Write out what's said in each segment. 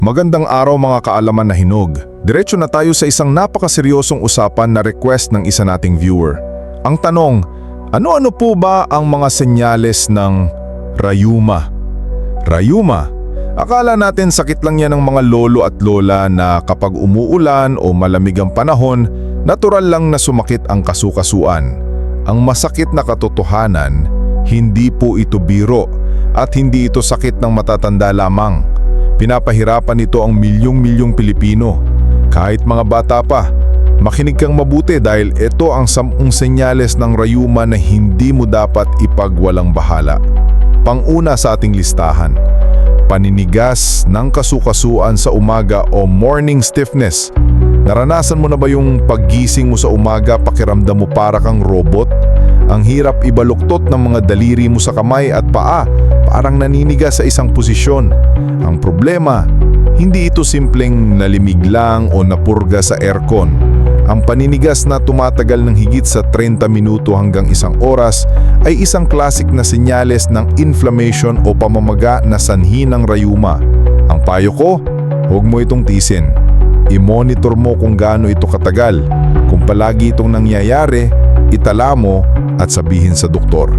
Magandang araw mga kaalaman na hinog. Diretso na tayo sa isang napakaseryosong usapan na request ng isa nating viewer. Ang tanong, ano-ano po ba ang mga senyales ng rayuma? Rayuma? Akala natin sakit lang yan ng mga lolo at lola na kapag umuulan o malamig ang panahon, natural lang na sumakit ang kasukasuan. Ang masakit na katotohanan, hindi po ito biro at hindi ito sakit ng matatanda lamang. Pinapahirapan nito ang milyong-milyong Pilipino. Kahit mga bata pa, makinig kang mabuti dahil ito ang sampung senyales ng rayuma na hindi mo dapat ipagwalang bahala. Panguna sa ating listahan, paninigas ng kasukasuan sa umaga o morning stiffness. Naranasan mo na ba yung paggising mo sa umaga pakiramdam mo para kang robot? Ang hirap ibaluktot ng mga daliri mo sa kamay at paa, parang naninigas sa isang posisyon. Ang problema, hindi ito simpleng nalimig lang o napurga sa aircon. Ang paninigas na tumatagal ng higit sa 30 minuto hanggang isang oras ay isang klasik na senyales ng inflammation o pamamaga na sanhi ng rayuma. Ang payo ko, huwag mo itong tisin. I-monitor mo kung gaano ito katagal. Kung palagi itong nangyayari, itala mo at sabihin sa doktor.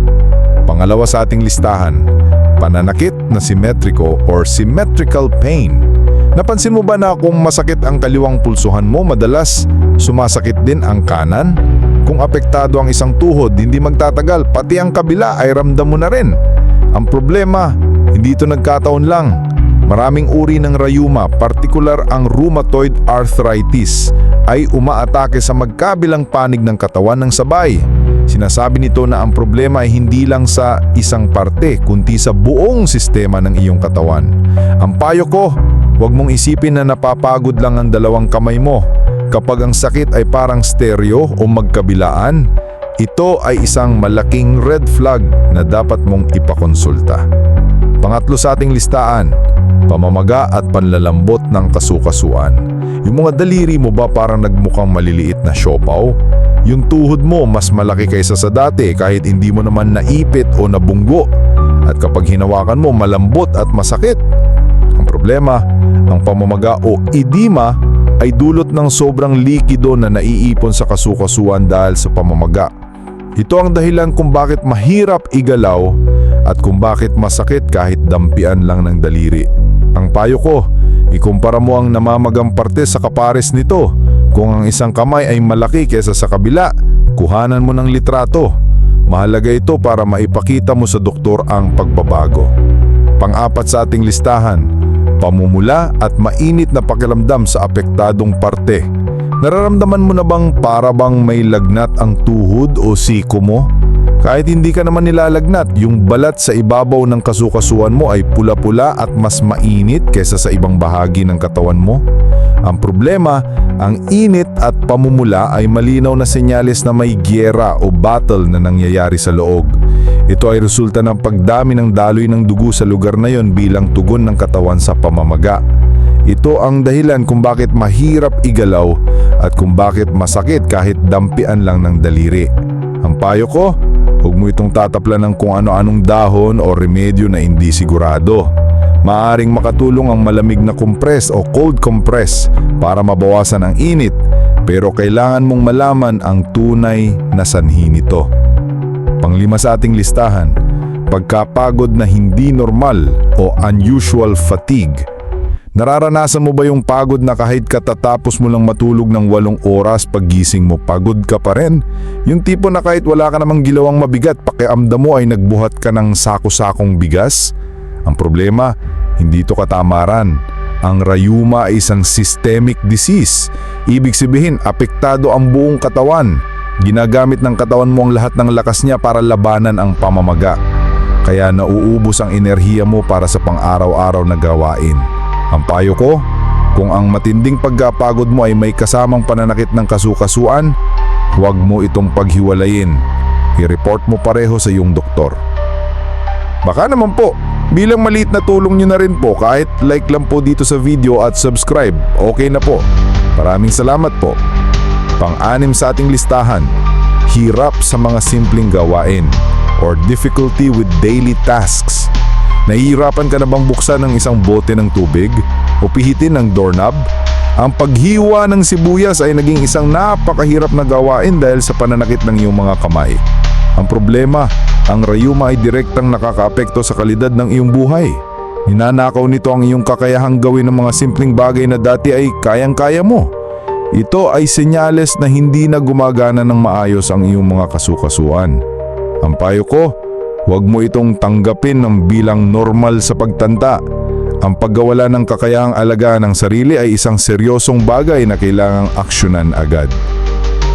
Pangalawa sa ating listahan, pananakit na simetriko or symmetrical pain. Napansin mo ba na kung masakit ang kaliwang pulsuhan mo, madalas sumasakit din ang kanan? Kung apektado ang isang tuhod, hindi magtatagal, pati ang kabila ay ramdam mo na rin. Ang problema, hindi ito nagkataon lang. Maraming uri ng rayuma, partikular ang rheumatoid arthritis, ay umaatake sa magkabilang panig ng katawan ng sabay. Sinasabi nito na ang problema ay hindi lang sa isang parte, kundi sa buong sistema ng iyong katawan. Ang payo ko, huwag mong isipin na napapagod lang ang dalawang kamay mo. Kapag ang sakit ay parang stereo o magkabilaan, ito ay isang malaking red flag na dapat mong ipakonsulta. Pangatlo sa ating listaan, pamamaga at panlalambot ng kasukasuan. Yung mga daliri mo ba parang nagmukhang maliliit na siopaw? Yung tuhod mo mas malaki kaysa sa dati kahit hindi mo naman naipit o nabunggo. At kapag hinawakan mo malambot at masakit. Ang problema, ang pamamaga o edema ay dulot ng sobrang likido na naiipon sa kasukasuan dahil sa pamamaga. Ito ang dahilan kung bakit mahirap igalaw at kung bakit masakit kahit dampian lang ng daliri. Ang payo ko, ikumpara mo ang namamagang parte sa kapares nito. Kung ang isang kamay ay malaki kesa sa kabila, kuhanan mo ng litrato. Mahalaga ito para maipakita mo sa doktor ang pagbabago. Pang-apat sa ating listahan, pamumula at mainit na pakiramdam sa apektadong parte. Nararamdaman mo na bang para bang may lagnat ang tuhod o siko mo? Kahit hindi ka naman nilalagnat, yung balat sa ibabaw ng kasukasuan mo ay pula-pula at mas mainit kesa sa ibang bahagi ng katawan mo. Ang problema, ang init at pamumula ay malinaw na senyales na may gyera o battle na nangyayari sa loob. Ito ay resulta ng pagdami ng daloy ng dugo sa lugar na yon bilang tugon ng katawan sa pamamaga. Ito ang dahilan kung bakit mahirap igalaw at kung bakit masakit kahit dampian lang ng daliri. Ang payo ko, huwag mo itong tataplan ng kung ano-anong dahon o remedyo na hindi sigurado. Maaring makatulong ang malamig na compress o cold compress para mabawasan ang init pero kailangan mong malaman ang tunay na sanhi nito. Panglima sa ating listahan, pagkapagod na hindi normal o unusual fatigue. Nararanasan mo ba yung pagod na kahit katatapos mo lang matulog ng walong oras paggising mo pagod ka pa rin? Yung tipo na kahit wala ka namang gilawang mabigat pakiamdam mo ay nagbuhat ka ng sako-sakong bigas? Ang problema, hindi ito katamaran. Ang rayuma ay isang systemic disease. Ibig sabihin, apektado ang buong katawan. Ginagamit ng katawan mo ang lahat ng lakas niya para labanan ang pamamaga. Kaya nauubos ang enerhiya mo para sa pang-araw-araw na gawain. Ang payo ko, kung ang matinding pagkapagod mo ay may kasamang pananakit ng kasukasuan, huwag mo itong paghiwalayin. I-report mo pareho sa iyong doktor. Baka naman po, bilang maliit na tulong nyo na rin po kahit like lang po dito sa video at subscribe, okay na po. Maraming salamat po. Pang-anim sa ating listahan, hirap sa mga simpleng gawain or difficulty with daily tasks. Nahihirapan ka na bang buksan ng isang bote ng tubig? o pihitin ng doorknob, ang paghiwa ng sibuyas ay naging isang napakahirap na gawain dahil sa pananakit ng iyong mga kamay. Ang problema, ang rayuma ay direktang nakakaapekto sa kalidad ng iyong buhay. Ninanakaw nito ang iyong kakayahang gawin ng mga simpleng bagay na dati ay kayang-kaya mo. Ito ay senyales na hindi na gumagana ng maayos ang iyong mga kasukasuan. Ang payo ko, huwag mo itong tanggapin ng bilang normal sa pagtanda. Ang paggawala ng kakayahang alagaan ng sarili ay isang seryosong bagay na kailangang aksyonan agad.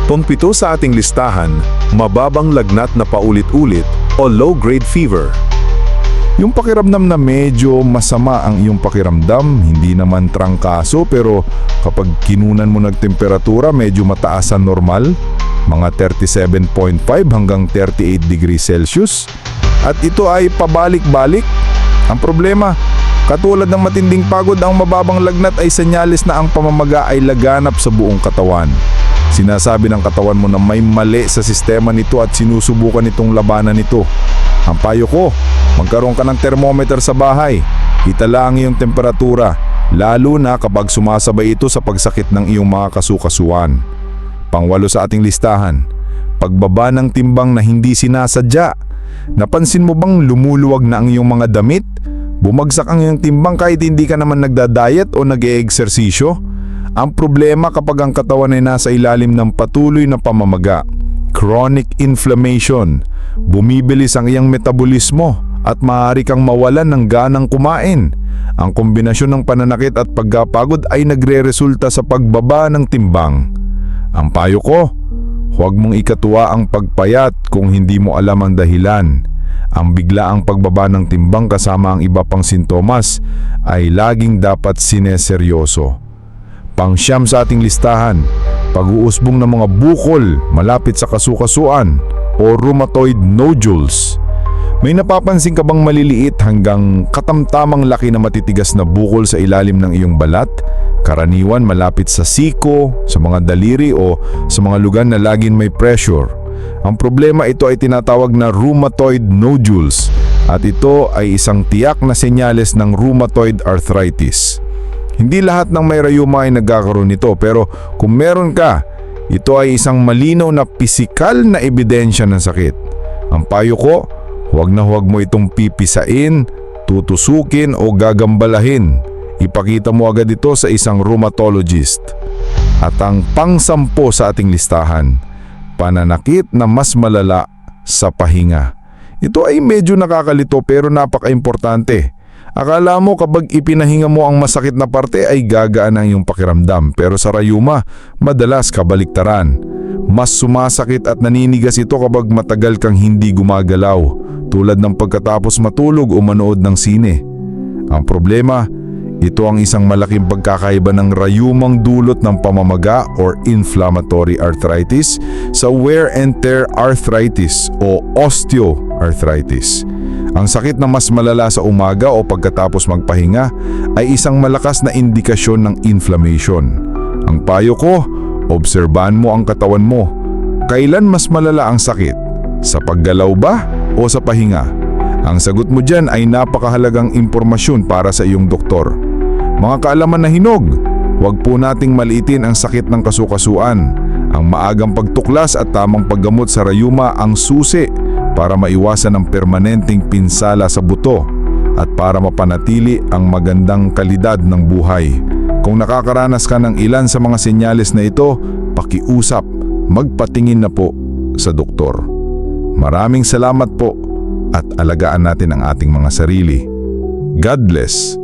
Pangpito sa ating listahan, mababang lagnat na paulit-ulit o low-grade fever. Yung pakiramdam na medyo masama ang iyong pakiramdam, hindi naman trangkaso pero kapag kinunan mo ng temperatura medyo mataas sa normal, mga 37.5 hanggang 38 degrees Celsius. At ito ay pabalik-balik. Ang problema, katulad ng matinding pagod ang mababang lagnat ay senyales na ang pamamaga ay laganap sa buong katawan. Sinasabi ng katawan mo na may mali sa sistema nito at sinusubukan itong labanan nito. Ang payo ko, magkaroon ka ng thermometer sa bahay. Itala ang iyong temperatura, lalo na kapag sumasabay ito sa pagsakit ng iyong mga kasukasuan. Pangwalo sa ating listahan, pagbaba ng timbang na hindi sinasadya. Napansin mo bang lumuluwag na ang iyong mga damit? Bumagsak ang iyong timbang kahit hindi ka naman nagda-diet o nag-eeksersisyo? Ang problema kapag ang katawan ay nasa ilalim ng patuloy na pamamaga, chronic inflammation, bumibilis ang iyang metabolismo at maaari kang mawalan ng ganang kumain. Ang kombinasyon ng pananakit at pagkapagod ay nagre-resulta sa pagbaba ng timbang. Ang payo ko, huwag mong ikatuwa ang pagpayat kung hindi mo alam ang dahilan. Ang biglaang pagbaba ng timbang kasama ang iba pang sintomas ay laging dapat sineseryoso. Pangsyam sa ating listahan, pag-uusbong ng mga bukol malapit sa kasukasuan o rheumatoid nodules. May napapansin ka bang maliliit hanggang katamtamang laki na matitigas na bukol sa ilalim ng iyong balat? Karaniwan malapit sa siko, sa mga daliri o sa mga lugar na laging may pressure. Ang problema ito ay tinatawag na rheumatoid nodules at ito ay isang tiyak na senyales ng rheumatoid arthritis. Hindi lahat ng may rayuma ay nagkakaroon nito pero kung meron ka, ito ay isang malinaw na pisikal na ebidensya ng sakit. Ang payo ko, huwag na huwag mo itong pipisain, tutusukin o gagambalahin. Ipakita mo agad ito sa isang rheumatologist. At ang pangsampo sa ating listahan, pananakit na mas malala sa pahinga. Ito ay medyo nakakalito pero napaka-importante. Akala mo kapag ipinahinga mo ang masakit na parte ay gagaan ang iyong pakiramdam pero sa rayuma, madalas kabaliktaran. Mas sumasakit at naninigas ito kapag matagal kang hindi gumagalaw tulad ng pagkatapos matulog o manood ng sine. Ang problema, ito ang isang malaking pagkakaiba ng rayumang dulot ng pamamaga or inflammatory arthritis sa wear and tear arthritis o osteoarthritis. Ang sakit na mas malala sa umaga o pagkatapos magpahinga ay isang malakas na indikasyon ng inflammation. Ang payo ko, obserbahan mo ang katawan mo. Kailan mas malala ang sakit? Sa paggalaw ba o sa pahinga? Ang sagot mo dyan ay napakahalagang impormasyon para sa iyong doktor. Mga kaalaman na hinog, huwag po nating maliitin ang sakit ng kasukasuan. Ang maagang pagtuklas at tamang paggamot sa rayuma ang susi para maiwasan ang permanenteng pinsala sa buto at para mapanatili ang magandang kalidad ng buhay. Kung nakakaranas ka ng ilan sa mga senyales na ito, pakiusap, magpatingin na po sa doktor. Maraming salamat po at alagaan natin ang ating mga sarili. God bless.